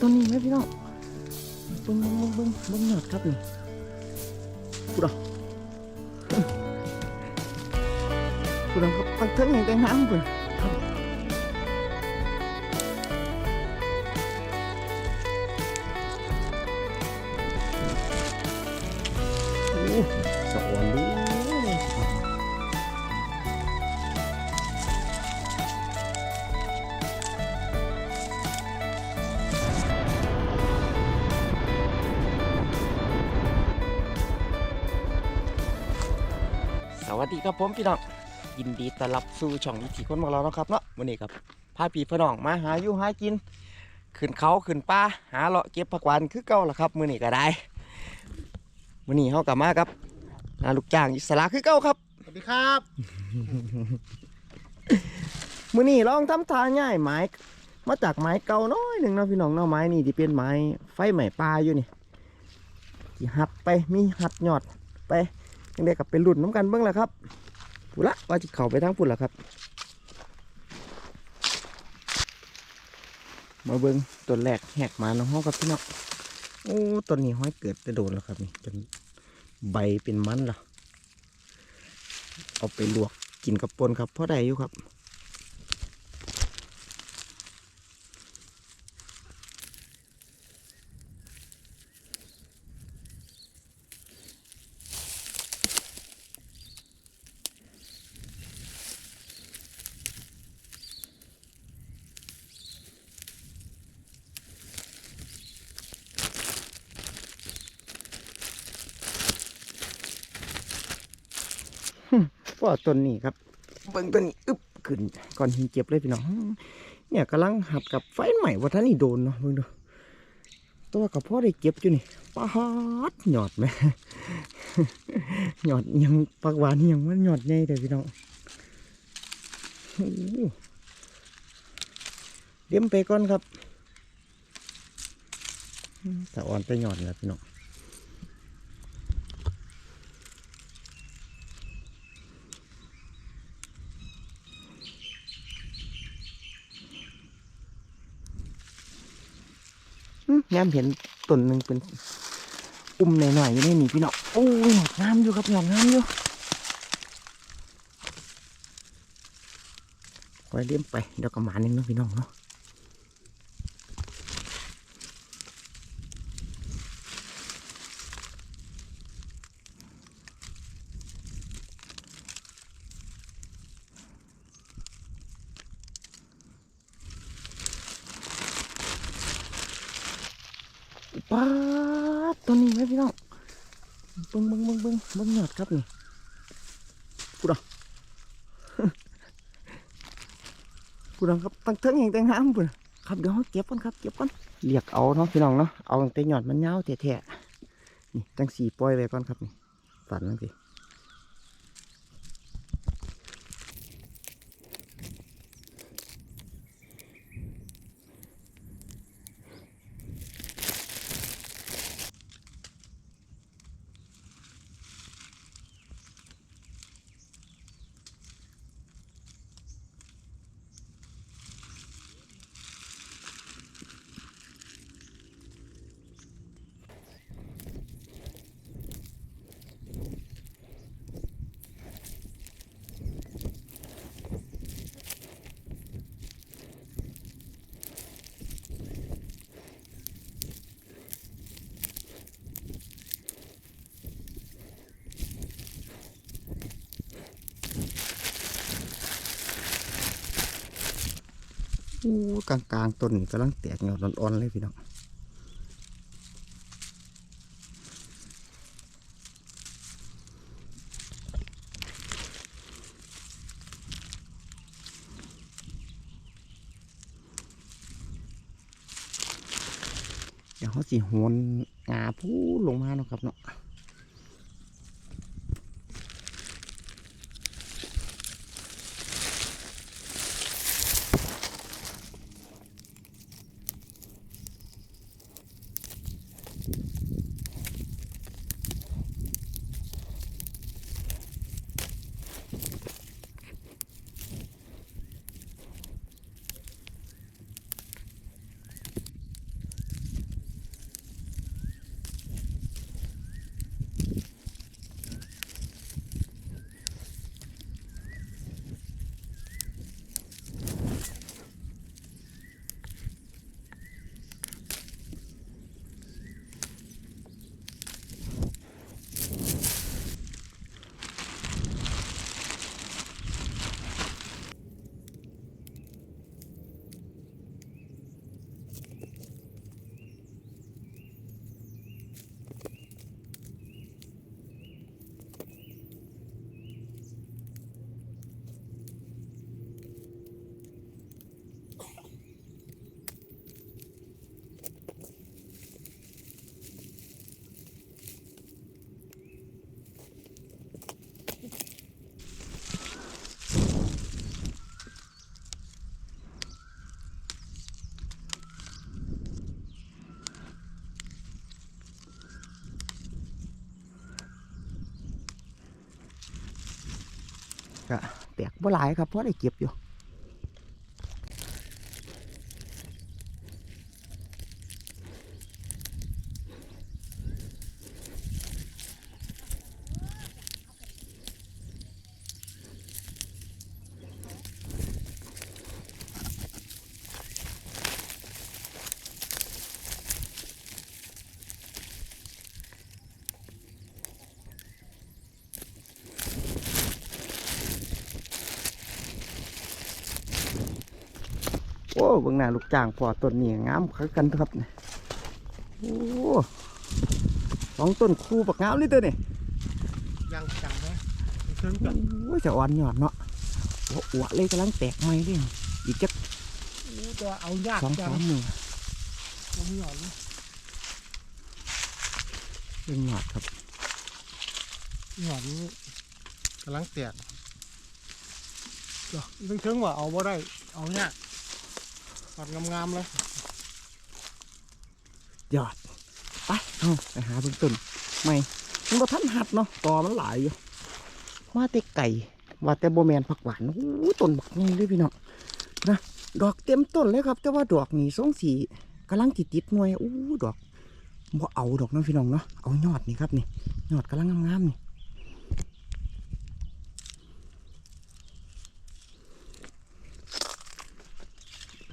ต้นนี้ไหมพี่น้องเบิ้งเบิ้งเบิ้งเบิ้งเบิ้งหยอดครับนี่กูดอกกูดอกครับตั้งเทิงอย่างแต่งน้ำเวัสดีครับผมพี่น้องยินดีต้อนรับสู่ช่องวิถีคนของเราเนาะครับเนาะวันนี้ครับพาพี่พี่น้องมาหาอยู่หากิน ขึ้นเขาขึ้นป่าหาเลาะเก็บผักหวานคือเก่าละครับมื้อนี้ก็ได้มื้อนี้เฮากลับมาครับนาลูกจ้างอิสระคือเก่าครับสวัสดีครับมื้อนี้ลองทำทางง่ายไม้มาจากไม้เก่าน้อยหนึ่งเนาะพี่น้องเนาะไม้นี่ที่เป็นไม้ไฟใหม่ปลาอยู่นี่ที่หัดไปมีหัดยอดไป ยังได้กับเป็นรุ่นน้ำกันเบื้องแหละครับปุละว่าจะเข่าไปทั้งพุ่นละครับ มาเบิ้งต้นแรกแหกมาน้องห้องครับพี่น้องโอ้ต้นนี้ห้อยเกิดแต่โดนแล้วครับนี่เป็นใบเป็นมันล้วเอาไปลวกกินกับปนครับเพราะใดอยู่ครับ ว่าต้นนี้ครับ เบิ่งต้นนี้อึบขึ้นก่อนหินเจ็บเลยพี่น้อง เนี่ยกำลังหัดกับไฟใหม่ว่าท่านนี่โดนเนาะเบิ่งดูตัวกับพ่อได้เก็บอยู่นี่ปาดหยอดไหมหยอดยังปักหวานยังมันหยอดใหญ่แต่พี่น้องเลี้ยมไปก่อนครับแต่อ่อนไปหยอดแล้วพี่น้อง งามเห็นต้นหนึ่งเป็นอุ้มหน่อยๆอยู่ในนี่พี่น้องโอ้ยงามอยู่ครับงามงามอยู่คอยเลี้ยมไปเดี๋ยวก็หมาหนึ่งเนาะพี่น้องเนาะ ป้าดตัวนี้ไหมพี่น้องเบิ้งเบิ้งเบิ้งเบิ้งเบิ้งหยอดครับนี่กูดังกูดังครับตั้งเทิงอย่างแตงน้ำปุ่นครับเดี๋ยวเก็บก่อนครับเก็บก่อนเรียกเอาเนาะพี่น้องเนาะเอาตั้งแต่หยอดมันยาวแท้ๆนี่ตั้งสี่ปล่อยไว้ก่อนครับนี่ฝันตั้งสิ กลางกลางต้นกำลังแตกหยอดอ่อนๆเลยพี่น้องเดี๋ยวเขาสิโหนงาพูลงมาเนาะครับเนาะ ก็แตกบ่หลายครับเพราะได้เก็บอยู่ โอ้เบิ่งหน้าลูกจ้างพอต้นนี้งามคักกันครับเนี่ยโอ้สองต้นคู่บักงามเลยตัวนี่ยังจังไหมเชิงกันโอ้ยจะอ่อนยอดเนาะโอ้อวะเลยกำลังแตกใหม่เลยอีกจักอู้ตัวเอายากสองจัสางมมือเอาไม่หย่อนเรื่องยอดครับหย่อนนี่กำลังแตกเดี๋ยวเรื่องเชิงว่าเอาบ่ได้เอายาก ปัดงามๆเลยยอดไปเอาไปหาเบิ่งต้นใหม่มันก็ทันหัดเนาะตอมันหลายอยู่มาแต่ไก่ว่าแต่โบแมนผักหวานโอ้ต้นบักใหญ่เลยพี่น้องนะดอกเต็มต้นเลยครับ แต่ว่าดอกนี่สองสีกำลังติดติดหน่วยอู้ดอกบ่เอาดอกนะพี่น้องเนาะเอายอดนี่ครับนี่ยอดกำลังงามๆนี่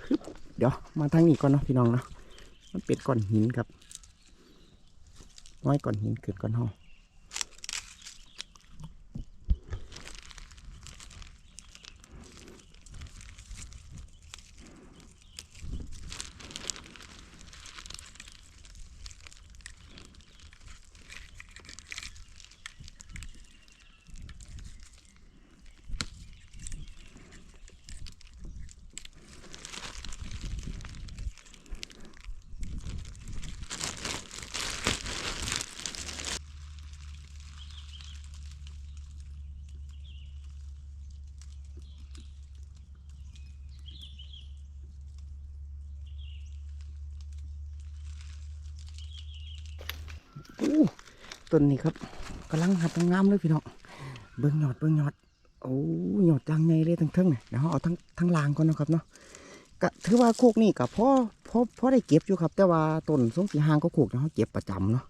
ฮึบเดี๋ยวมาทางนี้ก่อนเนาะพี่น้องเนาะมันเป็นก้อนหินครับน้อยก้อนหินเกิดก้อนห้อง ต้นนี้ครับกำลังหัดงามเลยพี่น้องเบิ้งหยอดเบิ้งหยอดโอ้หยอดจังไงเลยทั้งเทิงเนี่ยเดี๋ยวเราเอาทั้งทั้งลางก่อนนะครับเนาะก็ถือว่าโคกนี่กับพ่อพ่อพ่อได้เก็บอยู่ครับ แต่ว่าต้นสงสีหางก็โคกเนาะเขาเก็บประจำเนาะ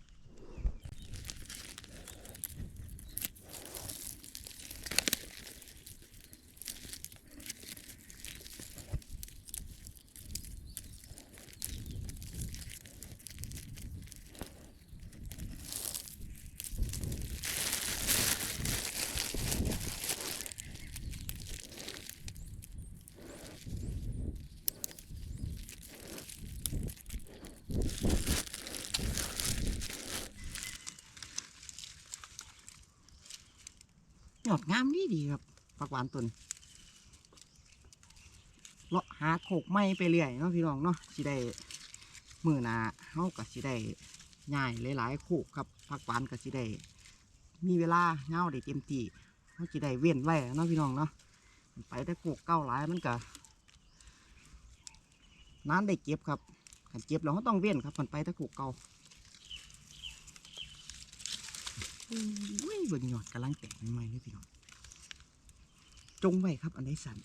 อดงามดีดีครับผักหวานต้นเลาะหาโคกไม้ไปเรื่อยเนาะพี่น้องเนาะสิได้มือหนาเฮาก็สิได้ง่ายหลายๆโคกครับผักหวานก็สิได้มีเวลาเงาได้เต็มที่เฮาสิได้เว้นไว้เนาะพี่น้องเนาะไปแต่โคกเก้าหลายมันก็นานได้เก็บครับขันเก็บแล้วเขาต้องเว้นครับขันไปแต่โคกเก่า อุ้ยเบิ่งยอดกำลังแตกใหม่ๆเลยพี่น้องจงไว้ครับ อันใดสั่น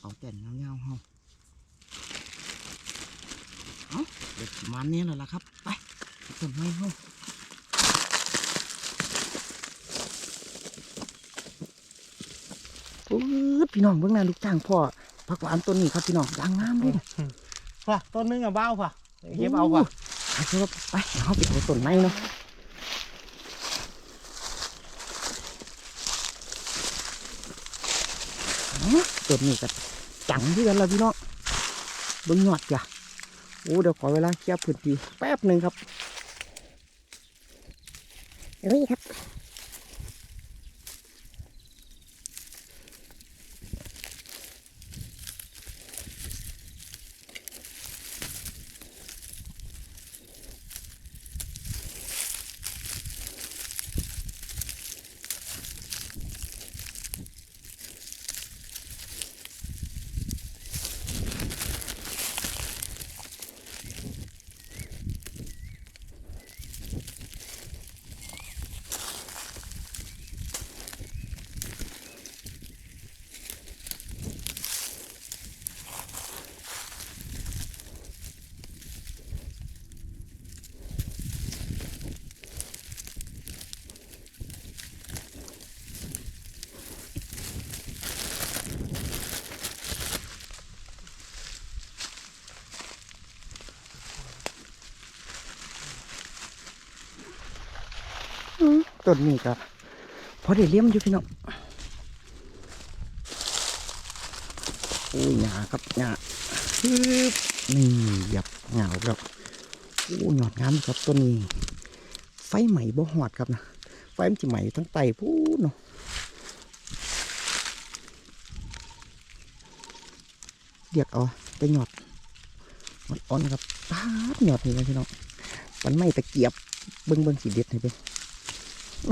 เอาแต่นเงาๆเฮาเอาเด็กมันนี้แล้วล่ะครับ ไปต้นไม้เฮาปื๊ดพี่น้องเบื้องหน้าลูกจ้างพ่อผักหวานต้นนี้ครับพี่น้องยางงามเลย นะว่ะต้นนึงอะเบ้าว่ะเก็บเอาว่ะไปเถอะไปเอาไปเอาต้นไม้เนาะเอาต้นนี้ก็จังที่กันแล้วพี่น้องเบิ้งยอดจ้ะโอ้เดี๋ยวขอเวลาเคลียร์พื้นที่แป๊บหนึ่งครับเฮ้ยครับ ต้นนี้ก็พอได้เลี้ยมอยู่พี่น้องโอ้ยหยาครับหยาฮึบนี่หยับเหงาครับโอ้ยอดงามครับต้นนี้ ไฟใหม่บ่หอดครับนะไฟมันจะใหม่ทั้งไตพูดเนาะเรียกเอาไปหยอดอ่อนๆครับปาหยอดนี่เลยพี่น้องมันไม่ตะเกียบเบิ้งเบิ้งสีเด็ดให้เบิ้ง เอา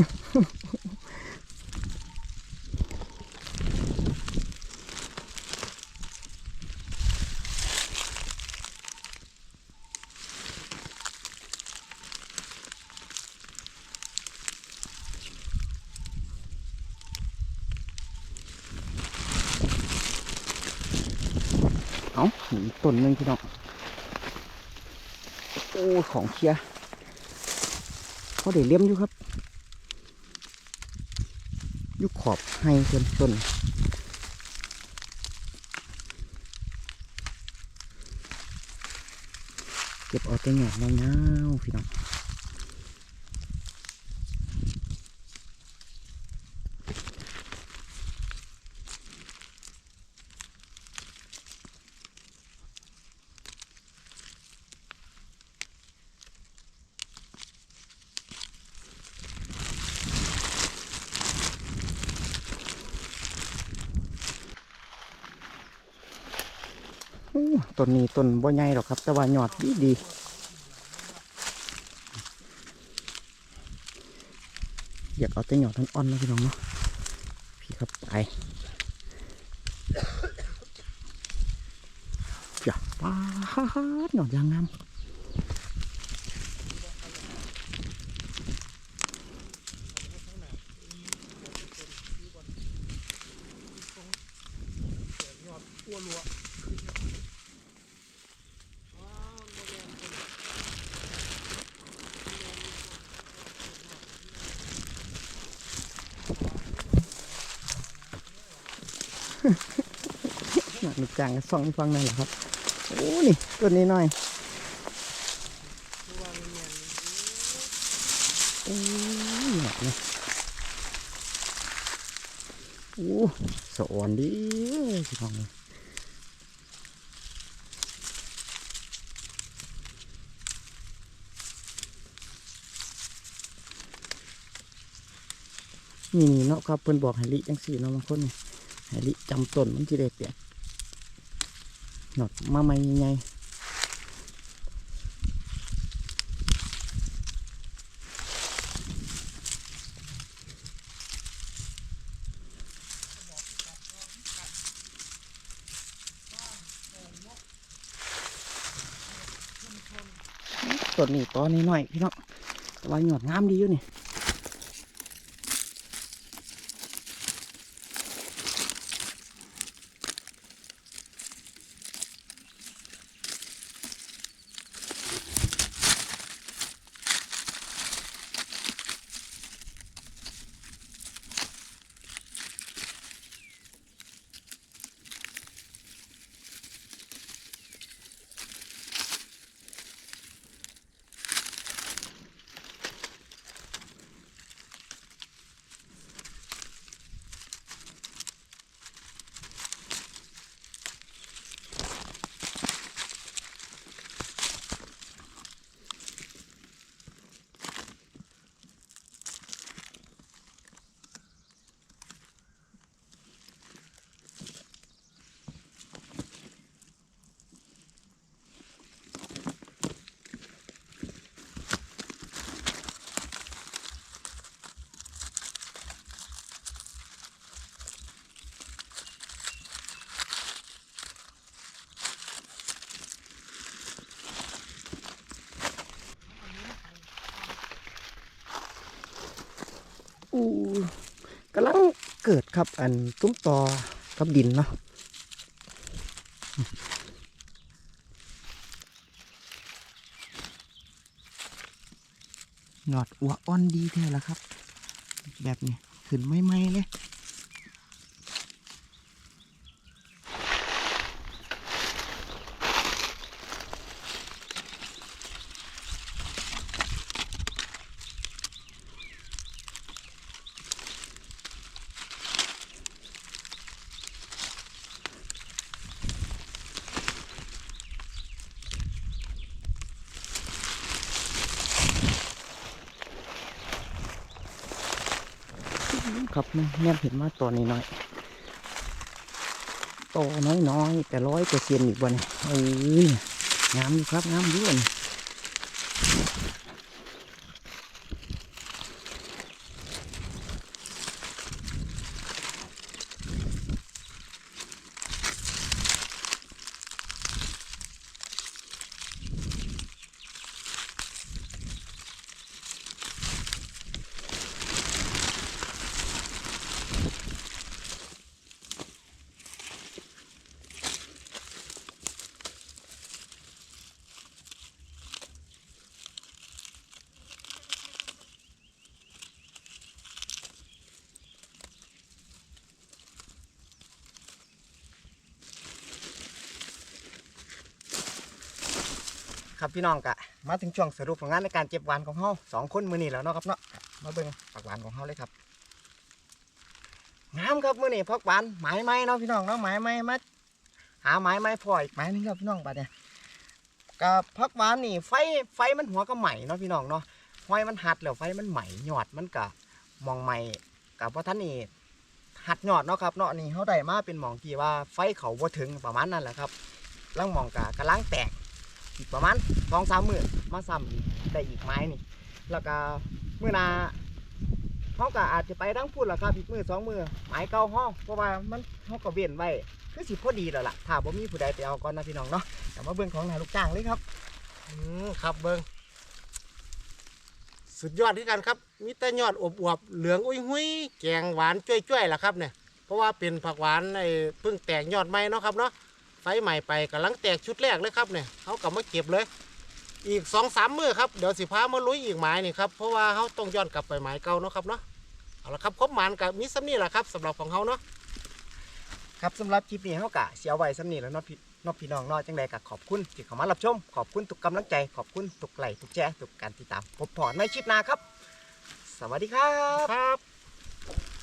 อีกต้นหนึ่งพี่น้องโอ้ ของเชียเขาได้เลี้ยมอยู่ครับ ยุขอบให้เพิ่นต้นเก็บเอาแต่หยอดเงาๆพี่น้อง ต้นนี้ต้นบ่ใหญ่หรอกครับ แต่ว่าหยอดดีดีอยากเอาแต่หยอดอ่อนนะพี่น้องเนาะพี่ครับไปจ้ะป้าดหนอดยางงาม หนักหนุกจางส่องฟังหน่อยเหรอครับโอ้นี่ต้นนี้หน่อยโอ้ยหนักเลยโอ้สอนดีพี่น้องเลยนี่เนาะครับเพิ่นบอกให้ลิจังสี่เนาะบางคนเนี่ย ให้ลิจำต้นมันจะได้เปรียหนอดมาใหม่ยังไงต้นนี้ตอนนี้หน่อยพี่น้องแต่ว่าหยอดงามดีอยู่นี่ กำลังเกิดครับอันตุ้มต่อกับดินเนาะหนอดอัวอ่อนดีแท้แล้วครับ แบบนี้ขึ้นไม่ไม่เลย ครับมันแม่นเห็นมาตัวนี้น้อยโตน้อยๆแต่ร้อยเปอร์เซ็นต์อีกวันนี้เอ้ยงามอยู่ครับงามด้วย ครับพี่น้องกะมาถึงช่วงสรุปของานในการเก็บหวานของเฮาสองคนมือนี้แล้วเนาะครับเนาะมาเบิ่งผักหวานของเฮาเลยครับงามครับมือนี้ผักหวานหมายไม้เนาะพี่น้องเนาะหมายไม้มาหาหมายไม้พออีกหมายนึงครับพี่น้องบัดเนี่ยกับผักหวานนี่ไฟไฟมันหัวก็ใหม่เนาะพี่น้องเนาะห้อยมันหัดแล้วไฟมันใหม่หยอดมันกะมองใหม่กับว่าะท่านนี่หัดหยอดเนาะครับเนาะนี่เขาได้มาเป็นหมองที่ว่าไฟเขาบ่ถึงประมาณนั้นแหละครับล่างมองกะกำลังแตก อีกประมาณสองสามมือมาซ้ำอีกได้อีกไม้นี่ แล้วก็มือนาเขาก็อาจจะไปทั้งพูดแหละครับอีกมือสองมือไม้เก่าห้องเพราะว่ามันเขาก็เวียนไว้คือสิพอดีแล้วล่ะถ้าบ่มีผู้ใดไปเอาก่อนนะพี่น้องเนาะแต่มาเบิ่งของนายลูกจ้างเลยครับอืมครับเบิงสุดยอดที่กันครับมีแต่ยอดอวบๆเหลืองอุ้ยหุยแกงหวานจ้วยๆล่ะครับเนี่ยเพราะว่าเป็นผักหวานไอ้เพิ่งแตกยอดใหม่เนาะครับเนาะ ไฟใหม่ไปกำลังแตกชุดแรกเลยครับเนี่ยเขากลับมาเก็บเลย อีกสองสามมือครับเดี๋ยวสิพามาลุยอีกหมายนี่ครับเพราะว่าเขาต้องย้อนกลับไปหมายเก่าเนาะครับเนาะเอาละครับครบหมานกับมิสซัมนี่แหละครับสำหรับของเขาเนาะครับสำหรับคลิปนี้เขากะเสียไว้สำนีแล้วเนาะพี่เน้องพี่น้องเนาะจังใดกะขอบคุณที่เข้ามารับชม ขอบคุณทุกกำลังใจ ขอบคุณทุกไลค์ทุกแชร์ทุกการติดตามพบพอในคลิปหน้าครับ สวัสดีครับครับ